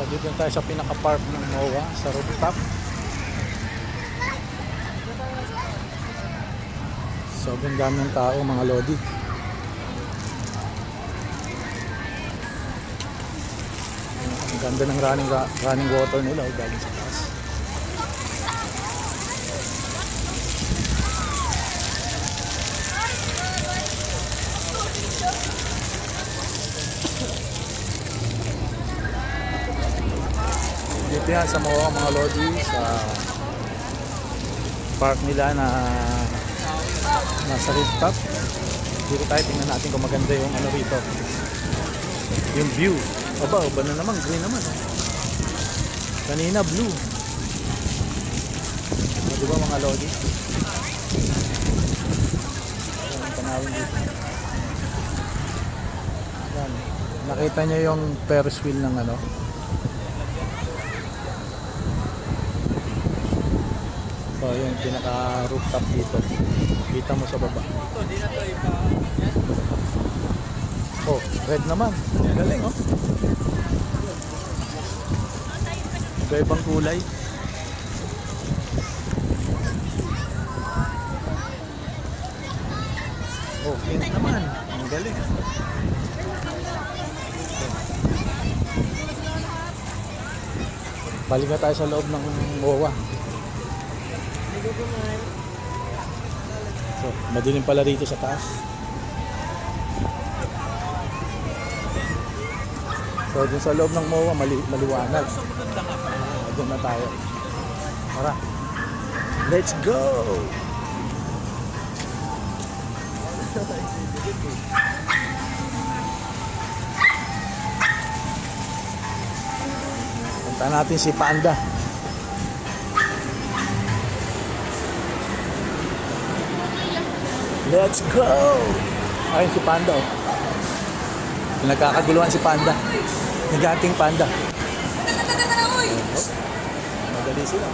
So dito na tayo sa pinaka-park ng MOA sa rooftop. Sobrang dami ng tao mga lodi. Ang ganda ng running, running water nila oh, galing sa taas. Dito yan sa mga mga lodi sa park nila na nasa rooftop. Dito tayo tingnan natin kung maganda yung ano rito. Yung view. Aba, aba na naman, green naman. Kanina blue. O, di ba mga lodi? Ang. Nakita niyo yung Ferris wheel ng ano? So, yung pinaka rooftop dito. Kita mo sa baba. Ito, di na to ipa. Oh, red naman. Galing, oh. Iba-ibang kulay. Oh, pink naman. Ang galing. Balik na tayo sa loob ng MOA. So, madilim pala rito sa taas. So, dun sa loob ng MOA, mali maliwanag. Ah, Doon na tayo. Tara. Let's go! Punta natin si Panda. Let's go! Ayun si Panda oh. Nagkakaguluhan si Panda. Naganting Panda. Madali sila.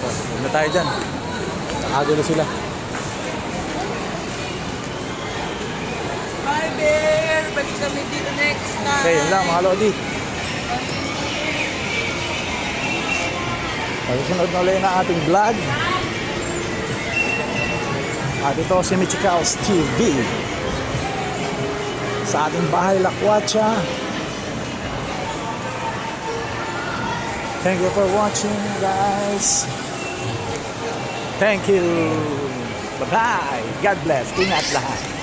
Huwag na tayo dyan. Nakagulo sila. Bye, Bear! Balik kami dito next time. Okay, yun lang mga Lodi. Pagkasunod na ulit na ating vlog. At ito si Michikaos TV. Sa ating bahay Lakwacha. Thank you for watching guys. Thank you. Bye-bye. God bless. Ingat lahat.